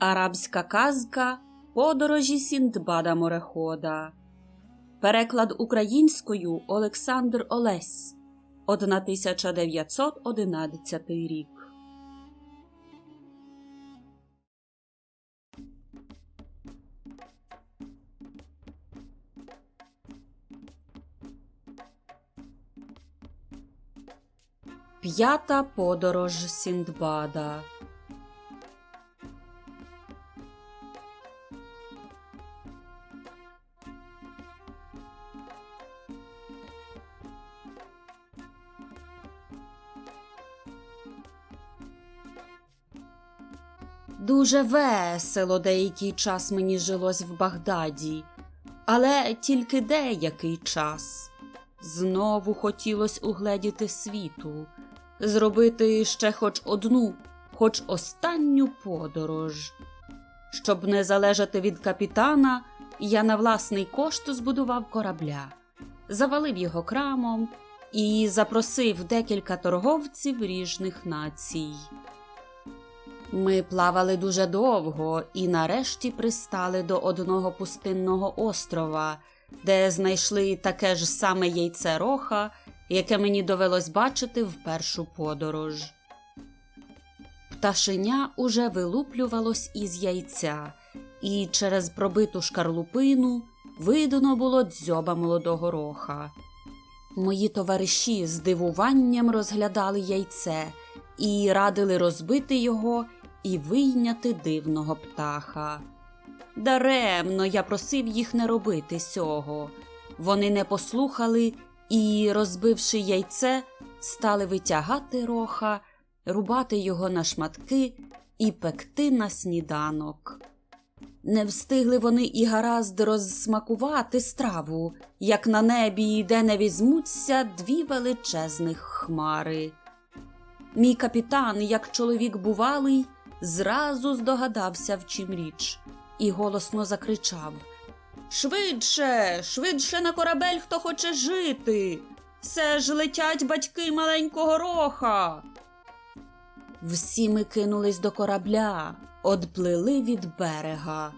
Арабська казка Подорожі Сіндбада морехода. Переклад українською Олександр Олесь 1911 рік. П'ята подорож Сіндбада. Дуже весело деякий час мені жилось в Багдаді, але тільки деякий час. Знову хотілось угледіти світу, зробити ще хоч одну, хоч останню подорож. Щоб не залежати від капітана, я на власний кошт збудував корабля, завалив його крамом і запросив декілька торговців ріжних націй. Ми плавали дуже довго і нарешті пристали до одного пустинного острова, де знайшли таке ж саме яйце роха, яке мені довелось бачити в першу подорож. Пташеня уже вилуплювалось із яйця, і через пробиту шкарлупину видно було дзьоба молодого роха. Мої товариші з дивуванням розглядали яйце і радили розбити його і вийняти дивного птаха. Даремно я просив їх не робити сього. Вони не послухали і, розбивши яйце, стали витягати роха, рубати його на шматки і пекти на сніданок. Не встигли вони і гаразд розсмакувати страву, як на небі, де не візьмуться дві величезних хмари. Мій капітан, як чоловік бувалий, зразу здогадався, в чим річ, і голосно закричав Швидше, швидше на корабель, хто хоче жити. Все ж летять батьки маленького роха. Всі ми кинулись до корабля, одплили від берега.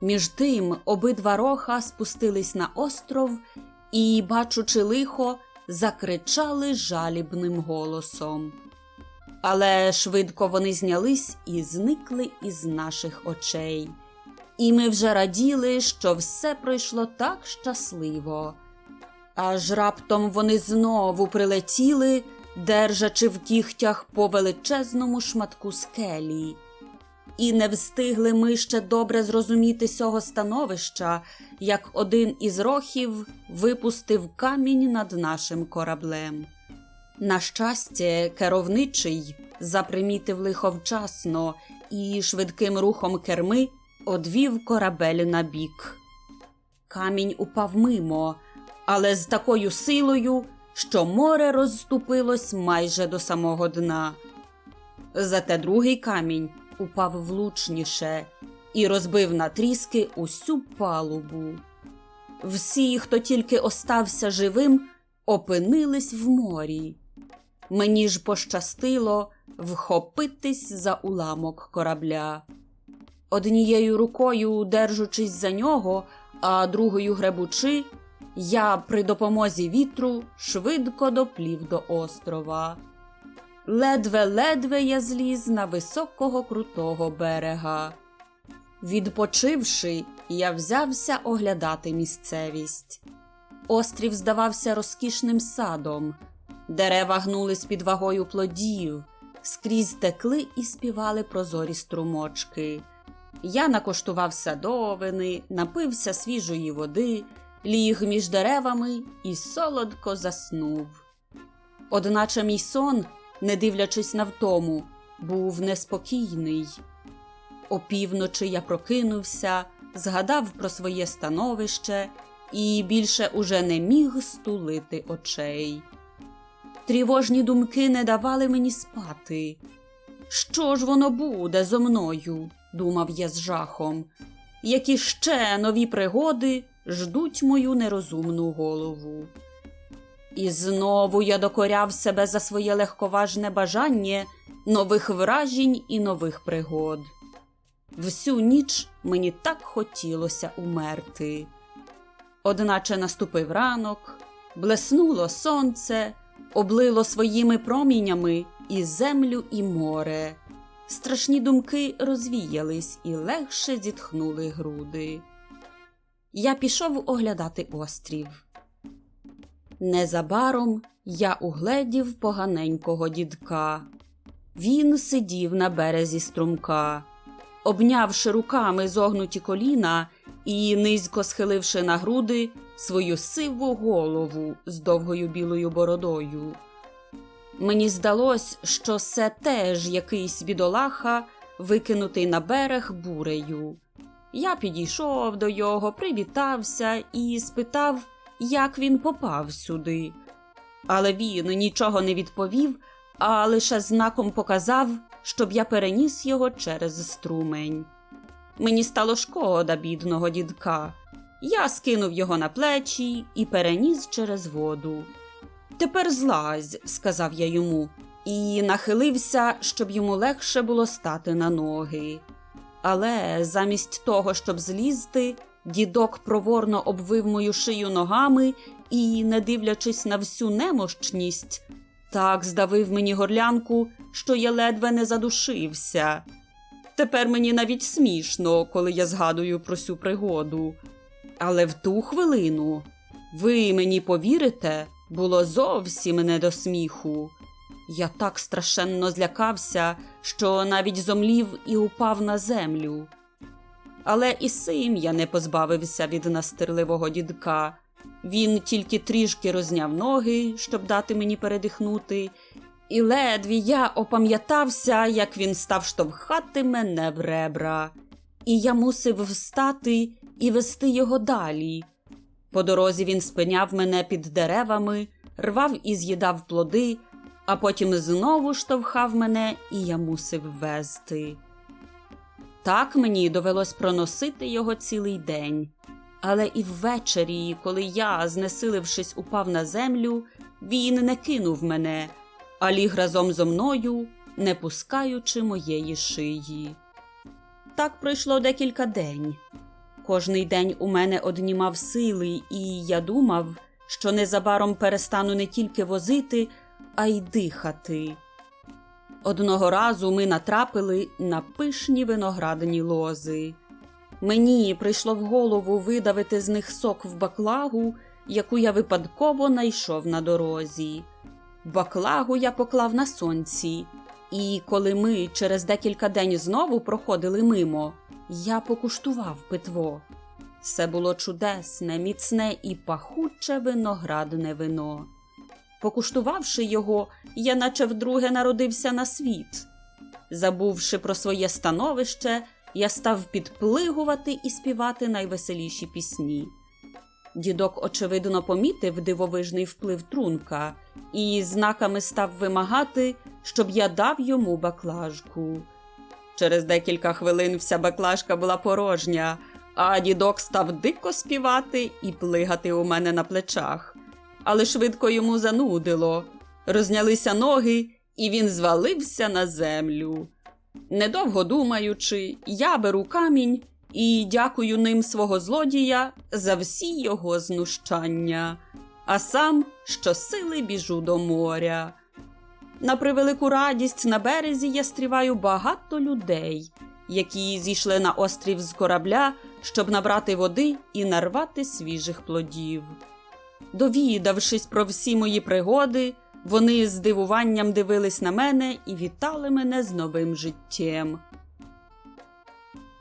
Між тим обидва роха спустились на остров і, бачучи лихо, закричали жалібним голосом. Але швидко вони знялись і зникли із наших очей. І ми вже раділи, що все пройшло так щасливо. Аж раптом вони знову прилетіли, держачи в кігтях по величезному шматку скелі. І не встигли ми ще добре зрозуміти цього становища, як один із рохів випустив камінь над нашим кораблем. На щастя, керовничий запримітив лихо вчасно і швидким рухом керми одвів корабель на бік. Камінь упав мимо, але з такою силою, що море розступилось майже до самого дна. Зате другий камінь упав влучніше і розбив на тріски усю палубу. Всі, хто тільки остався живим, опинились в морі. Мені ж пощастило вхопитись за уламок корабля. Однією рукою, держучись за нього, а другою гребучи, я при допомозі вітру швидко доплів до острова. Ледве-ледве я зліз на високого крутого берега. Відпочивши, я взявся оглядати місцевість. Острів здавався розкішним садом, дерева гнулись під вагою плодів, скрізь текли і співали прозорі струмочки. Я накоштував садовини, напився свіжої води, ліг між деревами і солодко заснув. Одначе мій сон, не дивлячись на втому, був неспокійний. Опівночі я прокинувся, згадав про своє становище і більше уже не міг стулити очей. Тривожні думки не давали мені спати. Що ж воно буде зо мною? думав я з жахом. Які ще нові пригоди ждуть мою нерозумну голову. І знову я докоряв себе за своє легковажне бажання нових вражень і нових пригод. Всю ніч мені так хотілося умерти. Одначе наступив ранок, блеснуло сонце, облило своїми промінями і землю, і море. Страшні думки розвіялись і легше зітхнули груди. Я пішов оглядати острів. Незабаром я угледів поганенького дідка. Він сидів на березі струмка, обнявши руками зогнуті коліна і, низько схиливши на груди свою сиву голову з довгою білою бородою. Мені здалось, що це теж якийсь бідолаха, викинутий на берег бурею. Я підійшов до його, привітався і спитав, як він попав сюди. Але він нічого не відповів, а лише знаком показав, щоб я переніс його через струмень. Мені стало шкода бідного дідка. Я скинув його на плечі і переніс через воду. Тепер злазь, сказав я йому, і нахилився, щоб йому легше було стати на ноги. Але замість того, щоб злізти, дідок проворно обвив мою шию ногами і, не дивлячись на всю немощність, так здавив мені горлянку, що я ледве не задушився. Тепер мені навіть смішно, коли я згадую про цю пригоду. Але в ту хвилину, ви мені повірите, було зовсім не до сміху. Я так страшенно злякався, що навіть зомлів і упав на землю. Але і сим я не позбавився від настирливого дідка. Він тільки трішки розняв ноги, щоб дати мені передихнути, і ледві я опам'ятався, як він став штовхати мене в ребра, і я мусив встати і вести його далі. По дорозі він спиняв мене під деревами, рвав і з'їдав плоди, а потім знову штовхав мене, і я мусив вести. Так мені довелось проносити його цілий день. Але і ввечері, коли я, знесилившись, упав на землю, він не кинув мене, а ліг разом зо мною, не пускаючи моєї шиї. Так пройшло декілька день. Кожний день у мене однімав сили, і я думав, що незабаром перестану не тільки возити, а й дихати. Одного разу ми натрапили на пишні виноградні лози. Мені прийшло в голову видавити з них сок в баклагу, яку я випадково найшов на дорозі. Баклагу я поклав на сонці, і коли ми через декілька день знову проходили мимо, я покуштував питво. Це було чудесне, міцне і пахуче виноградне вино. Покуштувавши його, я наче вдруге народився на світ. Забувши про своє становище, я став підплигувати і співати найвеселіші пісні. Дідок, очевидно, помітив дивовижний вплив трунка і знаками став вимагати, щоб я дав йому баклажку. Через декілька хвилин вся баклажка була порожня, а дідок став дико співати і плигати у мене на плечах. Але швидко йому занудило. Рознялися ноги, і він звалився на землю. Недовго думаючи, я беру камінь і дякую ним свого злодія за всі його знущання, а сам щосили біжу до моря. На превелику радість на березі я стріваю багато людей, які зійшли на острів з корабля, щоб набрати води і нарвати свіжих плодів. Довідавшись про всі мої пригоди, вони з здивуванням дивились на мене і вітали мене з новим життям.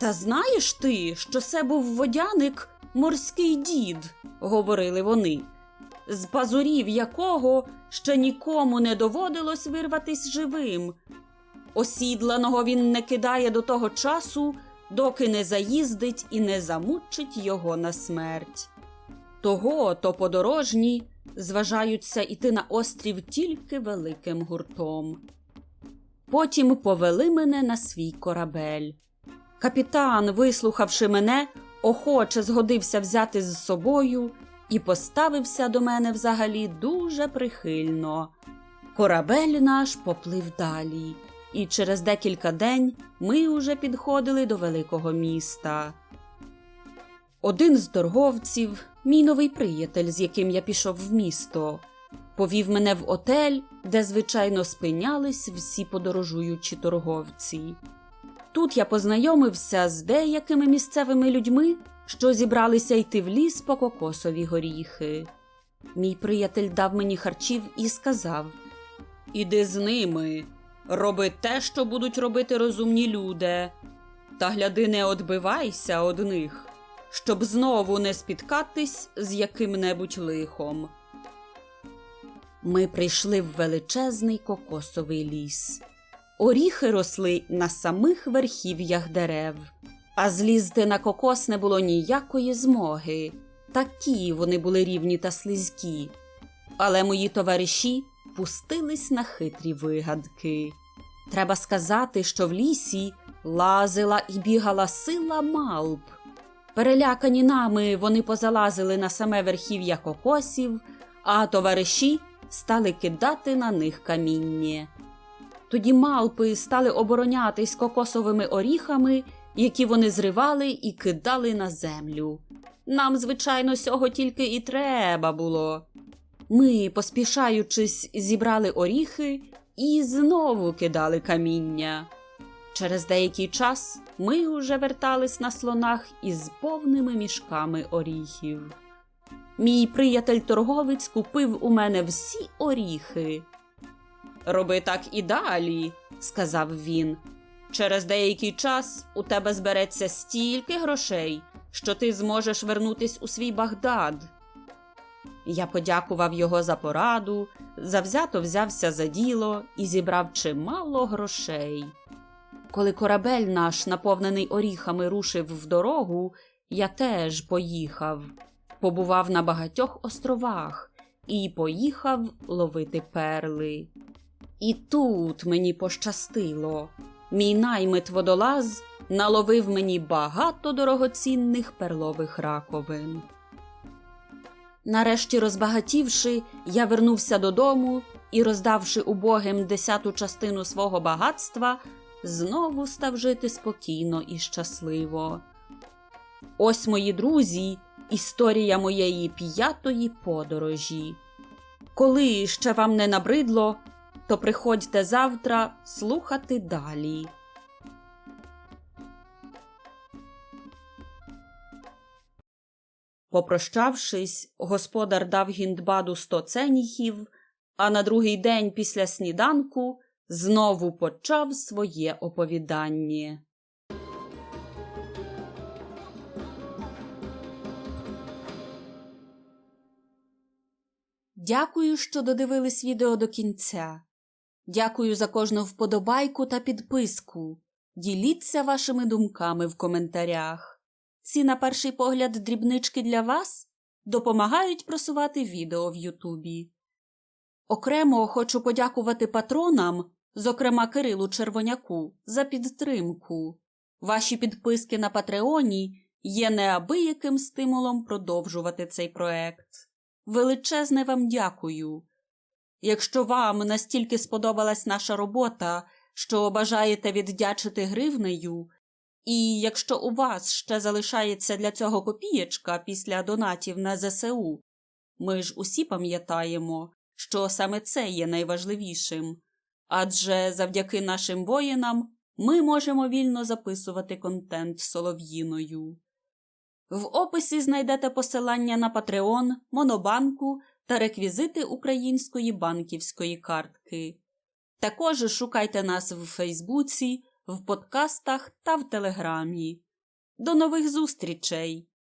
Та знаєш ти, що це був водяник морський дід, говорили вони, з пазурів якого ще нікому не доводилось вирватись живим. Осідланого він не кидає до того часу, доки не заїздить і не замучить його на смерть. Того то подорожні зважаються іти на острів тільки великим гуртом. Потім повели мене на свій корабель. Капітан, вислухавши мене, охоче згодився взяти з собою і поставився до мене взагалі дуже прихильно. Корабель наш поплив далі. і через декілька день ми уже підходили до великого міста. Один з торговців, мій новий приятель, з яким я пішов в місто, повів мене в отель, де, звичайно, спинялись всі подорожуючі торговці. Тут я познайомився з деякими місцевими людьми, що зібралися йти в ліс по кокосові горіхи. Мій приятель дав мені харчів і сказав: Іди з ними, роби те, що будуть робити розумні люди, та гляди, не одбивайся од них, щоб знову не спіткатись з яким-небудь лихом. Ми прийшли в величезний кокосовий ліс. Оріхи росли на самих верхів'ях дерев, а злізти на кокос не було ніякої змоги. Такі вони були рівні та слизькі. Але мої товариші пустились на хитрі вигадки. Треба сказати, що в лісі лазила і бігала сила малп. Перелякані нами вони позалазили на саме верхів'я кокосів, а товариші стали кидати на них каміння. Тоді малпи стали оборонятись кокосовими оріхами, які вони зривали і кидали на землю. Нам, звичайно, сього тільки і треба було. Ми, поспішаючись, зібрали оріхи і знову кидали каміння. Через деякий час ми уже вертались на слонах із повними мішками оріхів. Мій приятель торговець купив у мене всі оріхи. Роби так і далі, сказав він. Через деякий час у тебе збереться стільки грошей, що ти зможеш вернутись у свій Багдад. Я подякував його за пораду, завзято взявся за діло і зібрав чимало грошей. Коли корабель наш, наповнений оріхами, рушив в дорогу, я теж поїхав, побував на багатьох островах і поїхав ловити перли. І тут мені пощастило. Мій наймит водолаз наловив мені багато дорогоцінних перлових раковин. Нарешті, розбагатівши, я вернувся додому і, роздавши убогим десяту частину свого багатства, знову став жити спокійно і щасливо. Ось, мої друзі, історія моєї п'ятої подорожі. Коли ще вам не набридло, то приходьте завтра слухати далі. Попрощавшись, господар дав гіндбаду сто ценіхів, а на другий день після сніданку знову почав своє оповідання. Дякую, що додивились відео до кінця. Дякую за кожну вподобайку та підписку. Діліться вашими думками в коментарях. Ці, на перший погляд, дрібнички для вас допомагають просувати відео в Ютубі. Окремо хочу подякувати патронам, зокрема Кирилу Червоняку, за підтримку. Ваші підписки на Патреоні є неабияким стимулом продовжувати цей проект. Величезне вам дякую. Якщо вам настільки сподобалась наша робота, що бажаєте віддячити гривнею, і якщо у вас ще залишається для цього копієчка після донатів на ЗСУ, ми ж усі пам'ятаємо, що саме це є найважливішим, адже завдяки нашим воїнам ми можемо вільно записувати контент солов'їною. В описі знайдете посилання на Patreon, Монобанку та реквізити української банківської картки. Також шукайте нас в Фейсбуці, в подкастах та в Телеграмі. До нових зустрічей!